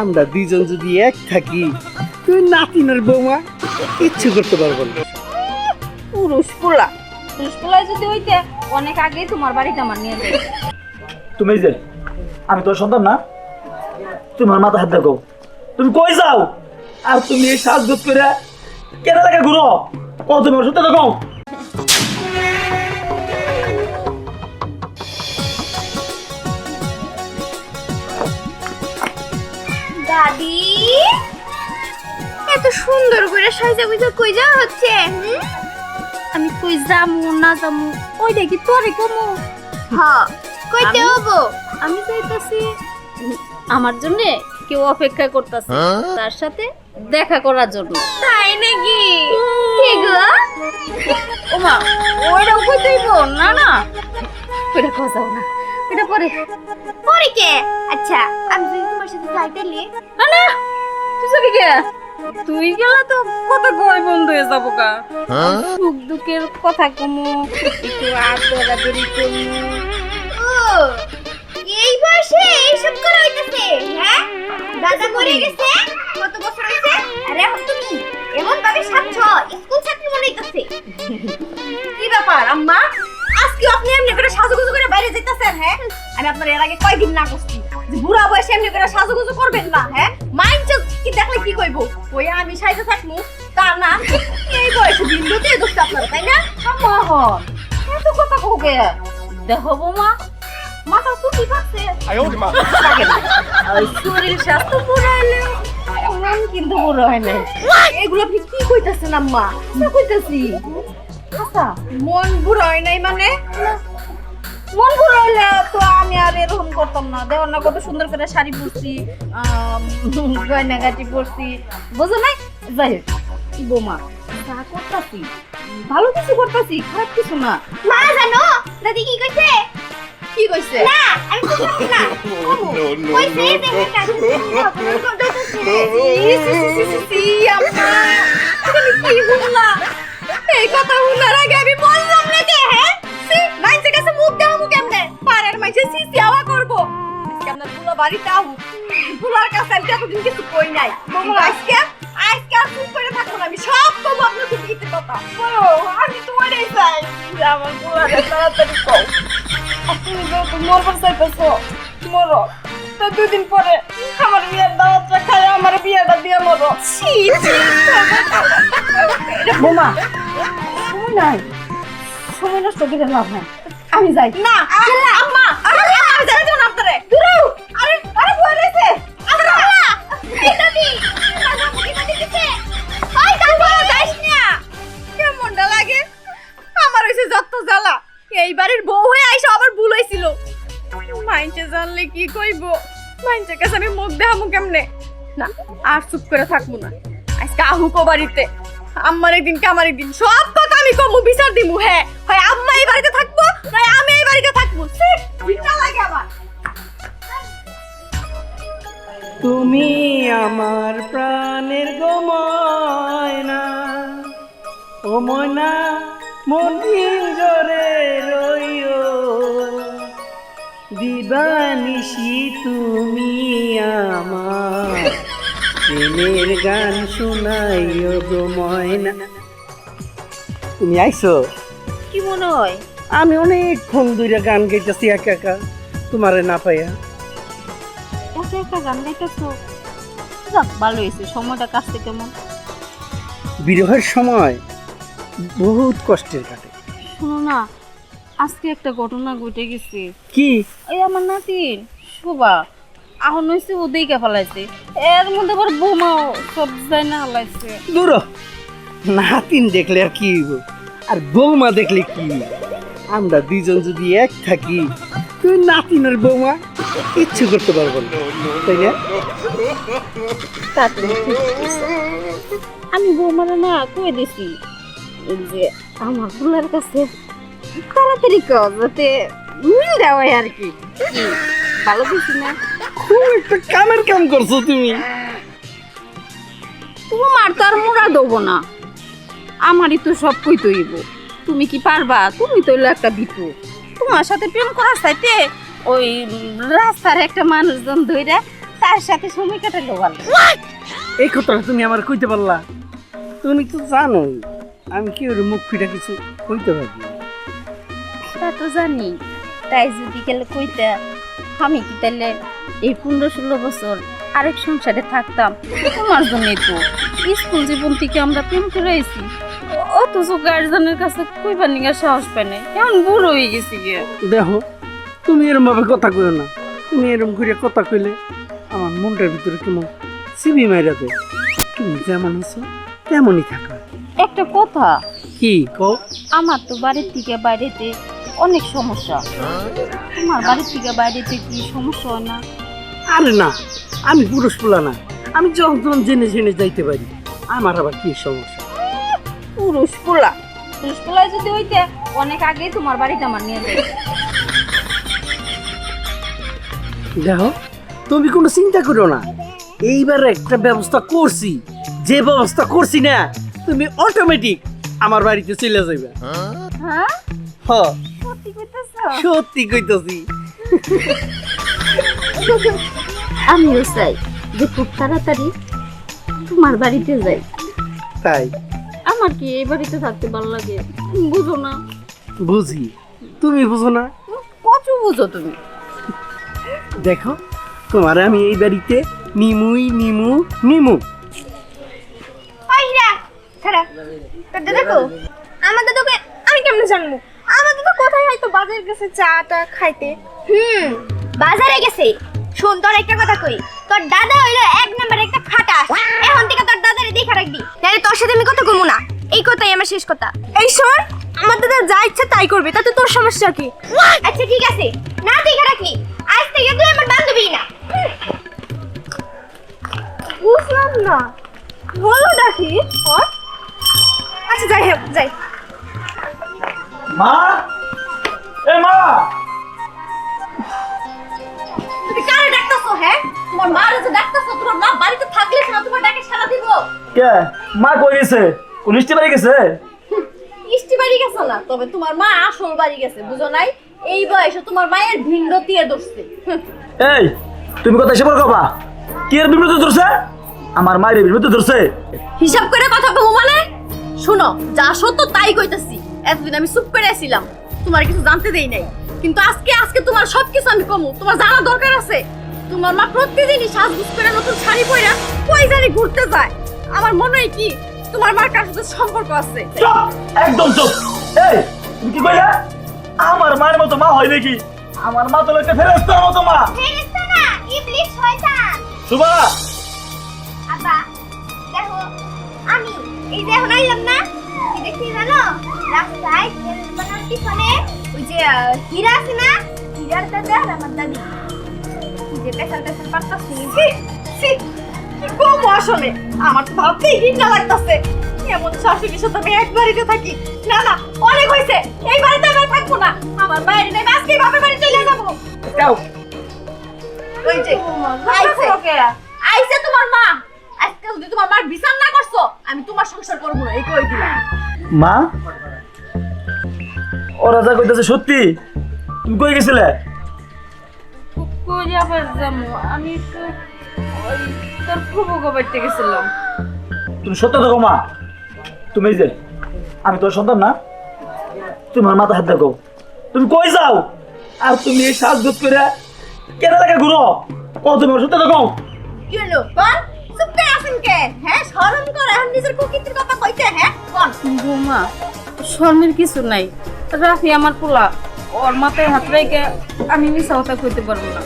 আমরা দুইজন যদি এক থাকি তুই নাতিনের বৌমা কিচ্ছু করতে পারব না। পুরুষ পোলা পুরুষ পোলা যদি হইতে অনেক আগেই তোমার বাড়িতে আমার নিয়ে যাই তুমি যে আমি তোর সন্তান না? তোমার মাথা হাত দেখো। তুমি কই যাও? আর তুমি এই সাজগোজ করে কেন লাগে ঘুরো ও তুমি ওর সাথে দেখো। দাদি এত সুন্দর করে সাজা গুজা কই যাওয়া হচ্ছে? আমি কই যামু না যামু? ওই দেখি তোরে কমু। হ্যাঁ কইতে হব? আমি চাইতাছি আমার জন্য কেউ অপেক্ষা করতেছে। তার সাথে দেখা করার জন্য। তাই নাকি? কি গো? ওমা ওইটাও কইতে হইব না না। ওইটা যাও না। ওইটা পরে। পরে কে? আচ্ছা আমি যদি তোমার সাথে যাইতেলি না তুই যাবি কে? তুই গেলে তো কত গয় বন্ধ হয়ে যাব কা সুখ দুঃখের কথা কমু একটু আদরাদরি কমু। ও এই বয়সে এইসব করা হইতেছে হ্যাঁ? দাদা মরে গেছে কত বছর হয়েছে? আরে এখন তুমি এমন ভাবে সাচ্ছ স্কুল ছাত্রী মনে হইতেছে। কি ব্যাপার আম্মা? আজকে আপনি এমনি করে সাজুগুজু করে বাইরে যাইতেছেন হ্যাঁ? আমি আপনার এর আগে কয়দিন না করছি যে বুড়া বয়সে এমনি করে সাজুগুজু করবেন না হ্যাঁ? মাইন্ড কি দেখলে কি কইবো? ওই আমি সাইজে থাকমু তা না। এই বয়সে বিন্দুতে দোষটা আপনারা তাই না? আম্মা হ এত কথা কওকে দেখো বৌমা মাথা চুটি পাচ্ছে শরীর স্বাস্থ্য পুরো হইলে কিন্তু পুরো হয় নাই। এগুলো আপনি কি কইতাছেন আম্মা? কইতাছি? আচ্ছা মন বুড়ো নাই মানে মন পুরো তো আমি আর এরকম করতাম না দেখো না কত সুন্দর করে শাড়ি পরছি গয়নাগাটি পরছি বুঝো নাই যাই হোক বোমা যা করতাছি ভালো কিছু করতাছি খারাপ কিছু না মা জানো দাদি কি কইছে কি কইছে না আমি জানি না কইছে যে এটা কি হুনলা এই কথা হুনার আগে আমি বললাম না যে হ্যাঁ সি মাইন্সের কাছে মুখ দেখামু কেমনে পাড়ার মাইন্সে সিসি আওয়া করব আজকে পুরো বাড়িতে আহু পুরার কাছে আমি এতদিন কিছু কই নাই কিন্তু আজকে আজকে আর চুপ করে থাকব না আমি সব কম আপনার খুব গীতের কথা ও আমি তোমারই চাই আমার পুরারে তাড়াতাড়ি কও তুমি যেহেতু মরবার চাইতেছো মরো তো দুদিন পরে আমার বিয়ের দাওয়াতটা খায় আমার বিয়েটা দিয়ে মরো ছি ছি বোমা নাই সময় নষ্ট করে লাভ নাই আমি যাই না আম্মা আমি যাই তো না আপনারে আরে আরে এই আমার আমার বাড়ির বউ হয়ে আইসা আবার ভুল হয়েছিল মাইনচে জানলে কি কইব মাইনচের কাছে আমি মুখ দেখামু কেমনে না আর চুপ করে থাকব না আজকে আহুকো বাড়িতে আম্মার একদিন কামার একদিন সব আমি কমু বিচার দিমু হ্যাঁ। হয় আম্মা এই বাড়িতে থাকব, নয় আমি এই বাড়িতে থাকব। তুমি আমার প্রাণের গময়না ও ময়না, মন জরে রইও। দিবানিশি তুমি আমার প্রেমের গান শোনাইও গো ময়না। তুমি আইছো? কি মনে হয়? আমি অনেকক্ষণ ধরে গান গাইতেছি একা একা তোমারে না পাইয়া। একা একা গান গাইতেছো যাক ভালো হয়েছে সময়টা কাটছে কেমন? বিরহের সময় বহুত কষ্টের কাটে। শোনো না আজকে একটা ঘটনা ঘটে গেছে। কি? এই আমার নাতির শোভা। আহন হয়েছে ও দিকে ফেলাইছে। এর মধ্যে আবার বোমাও সব যায় না ফেলাইছে দূর। নাতিন দেখলে আর কি আর বৌমা দেখলে কি? আমরা দুইজন যদি এক থাকি তুই নাতিনের বৌমা কিচ্ছু করতে পারব না তাই না? আমি বৌমারা না কই দিছি যে আমার ফুলার কাছে তাড়াতাড়ি কর যাতে মিল দেওয়া আর কি। ভালো দিছি না? খুব একটা কামের কাম করছ তুমি। তোমার তো আর মোরা দেবো না। আমারই তো সব কই তৈব। তুমি কি পারবা? তুমি তো হইল একটা বিপু। তোমার সাথে প্রেম করার চাইতে ওই রাস্তার একটা মানুষজন ধইরা তার সাথে সময় কাটালো ভালো। এই কথাটা তুমি আমার কইতে পারলা। তুমি তো জানো আমি কি ওর মুখ ফিটা কিছু কইতে পারি। তা তো জানি তাই যদি গেলে কইতে আমি কি তাহলে এই পনেরো ষোলো বছর আরেক সংসারে থাকতাম? তোমার জন্যই তো। স্কুল জীবন থেকে আমরা প্রেম করে আইছি। অথচ গার্জেনের কাছে কইবার নিগা সাহস পাই নাই। এখন বুড়ো হয়ে গেছি গিয়ে দেখো তুমি এরম ভাবে কথা কইও না। তুমি এরম করে কথা কইলে আমার মনটার ভিতরে কেমন সিবি মাইরা দেয় তুমি যেমন আছো তেমনই থাকো। একটা কথা। কি কও? আমার তো বাড়ির থেকে বাইরেতে অনেক সমস্যা। তোমার বাড়ির থেকে বাইরেতে কি সমস্যা হয় না? আরে না আমি পুরুষ পোলা না। আমি যখন তখন জেনে জেনে যাইতে পারি। আমার আবার কি সমস্যা? পুরুষ পোলা যদি হইতে অনেক আগেই তোমার বাড়িতে আমার নিয়ে যাই দেখো তুমি কোনো চিন্তা করো না। এইবার একটা ব্যবস্থা করছি। যে ব্যবস্থা করছি না তুমি অটোমেটিক আমার বাড়িতে চলে যাবে হ্যাঁ? হ। সত্যি কইতেছ? সত্যি কইতাছি। আমিও চাই যে খুব তাড়াতাড়ি তোমার বাড়িতে যাই। তাই? আমার কি এই বাড়িতে থাকতে ভালো লাগে। বুঝো না। বুঝি। তুমি বুঝো না? কত বুঝো তুমি। দেখো তোমার আমি এই বাড়িতে নিমুই নিমু নিমু। আমার দাদাকে আমি কেমনে জানব? আমার দাদা কোথায় হয়তো বাজারে গেছে চাটা খাইতে? হুম বাজারে গেছে। শোন তোর একটা কথা কই। তোর দাদা হইল এক নাম্বার একটা খাটাস এখন থেকে তোর দাদারে দেখা রাখবি। নাহলে তোর সাথে আমি কথা কমু না। এই কথাই আমার শেষ কথা। এই শোন আমার দাদা যা ইচ্ছা তাই করবে তাতে তোর সমস্যা কি? আচ্ছা ঠিক আছে। না দেখা রাখি আজ থেকে তুই আমার বান্ধবী না। বুঝলাম না। বলো ডাকি আচ্ছা যাই হোক যাই। মা? এ মা! তুমি কারে ডাকতেছো হ্যাঁ? তোমার মা যে ডাকতেছো তোমার মা বাড়িতে কে? মা কই গেছে? উনিশটি বাড়ি গেছে? ইষ্টি বাড়ি গেছো না তবে তোমার মা আসল বাড়ি গেছে বুঝো নাই? এই বয়সে তোমার মায়ের ভিন্ন দিয়ে দোষছে এই তুমি কথা এসে বল কবা। কি এর ধরছে? আমার মায়ের বিব্রত ধরছে। হিসাব করে কথা বলব মানে? শোনো যা সত্য তাই কইতাছি। এতদিন আমি চুপ করে ছিলাম তোমার কিছু জানতে দেই নাই। কিন্তু আজকে আজকে তোমার সবকিছু আমি কমু তোমার জানা দরকার আছে। তোমার মা প্রতিদিনই সাজগুজ করে নতুন শাড়ি পরে কই জানি ঘুরতে যায়। আমার মনে হয় কি? তোমার মার কার সাথে সম্পর্ক আছে? চুপ! একদম চুপ! এই তুমি কি কইলা? আমার মার মতো মা হয় নাকি? আমার মা তো একটা ফেরেস্তার মতো মা। ফেরেশতা না ইবলিশ শয়তান। সুবা! আব্বা দেখো আমি এই যে এখন আইলাম না কি দেখি জানো রাস্তায় তেল বানার পিছনে ওই যে হীরা আছে না হীরার দাদা আর আমার দাদি যে পেশাল পেশাল পারতাছি কি কম আসলে আমার তো ভাবতেই ঘৃণা লাগতেছে। এমন শাশুড়ির সাথে আমি এক বাড়িতে থাকি। না না অনেক হয়েছে। এই বাড়িতে আমি থাকব না। আমার বাইরে নেই আজকে বাপের বাড়ি চলে যাব। যাও। ওই যে আইছে। আইছে তোমার মা। আজকে যদি তোমার মার বিচার না করছ আমি তোমার সংসার করব না এই কই দিলাম মা? ওরা যা কইতাছে সত্যি? তুমি কই গেছিলে? কই যাবার যাব? আমি তো ওই তোর গেছিলাম। তুমি সত্য দেখো মা তুমি যে আমি তোর সন্তান না তোমার মাথা হাত দেখো। তুমি কই যাও? আর তুমি এই সাজগোজ করে কেন লাগে ঘুরো? ও তুমি আমার সত্য দেখো। কি হলো? কোন চুপ করে আছেন কে? হ্যাঁ শরম করে এখন নিজের কুকিতের কথা কইতে হ্যাঁ? কোন বৌমা শর্মের কিছু নাই। রাফি আমার পোলা ওর মাথায় হাত রেখে আমি মিশা কথা কইতে পারব না।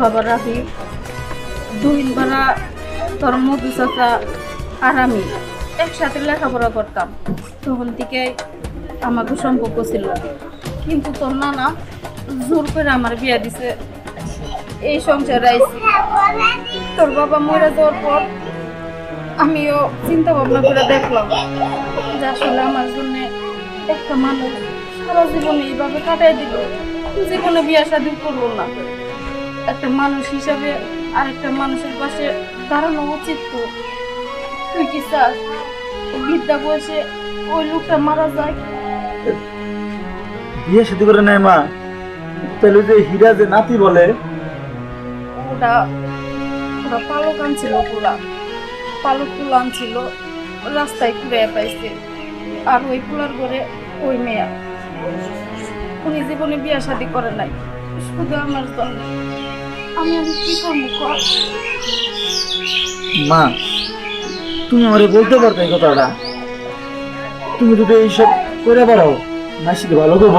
বাবা রাফি দুদিন বেলা তোর মধু চাচা আর আমি একসাথে লেখাপড়া করতাম। তখন থেকে আমাকে সম্পর্ক ছিল। কিন্তু তোর নানা জোর করে আমার বিয়া দিছে। এই সংসার আইছি। তোর বাবা মরে যাওয়ার পর আমিও চিন্তা ভাবনা করে দেখলাম যে আসলে আমার জন্য একটা মানুষ সারা জীবনে এইভাবে কাটাই দিল। জীবনে বিয়ে শাদী করব না। একটা মানুষ হিসাবে আরেকটা মানুষের পাশে দাঁড়ানো উচিত তো। তুই কি চাস? বিদ্যা বয়সে ওই লোকটা মারা যায়? বিয়ে সাথে করে নেয় মা। তাহলে যে হীরা যে নাতি বলে। ওটা ওরা পালক আনছিল পোলা পালক পোলা আনছিল রাস্তায় ঘুরে পাইছে। আর ওই পোলার ঘরে ওই মেয়া। উনি জীবনে বিয়া শাদি করে নাই। শুধু আমার জন্য। আমি আমি কি করব কর। মা তুমি আমারে বলতে পারতো এই কথাটা। তুমি যদি এইসব করে পারো শিখে ভালো করব।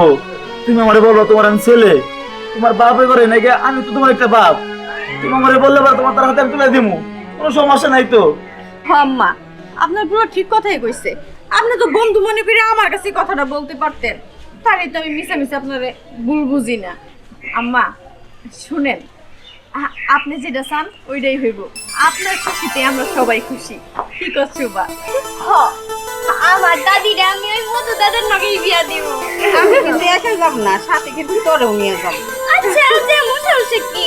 তুমি আমারে বলব তোমার আমি ছেলে তোমার বাপে করে নাকি আমি তো তোমার একটা বাপ। তুমি আমারে বললে পারো তোমার তার হাতে আমি তুলে দিমু কোনো সমস্যা নাই তো। আম্মা আপনার পুরো ঠিক কথাই কইছে। আপনি তো বন্ধু মনে করে আমার কাছে কথাটা বলতে পারতেন। তারই তো আমি মিশে মিশে আপনারে ভুল বুঝি না। আম্মা শুনেন আপনি যেটা চান ওইটাই হইব। আপনার খুশিতে আমরা সবাই খুশি। কি করছ বা আমার দাদিরা আমি ওই মধু দাদার নগেই বিয়া দিব। আমি কিন্তু একা যাব না সাথে কিন্তু তোরেও নিয়ে যাব। আচ্ছা যেমন সে কি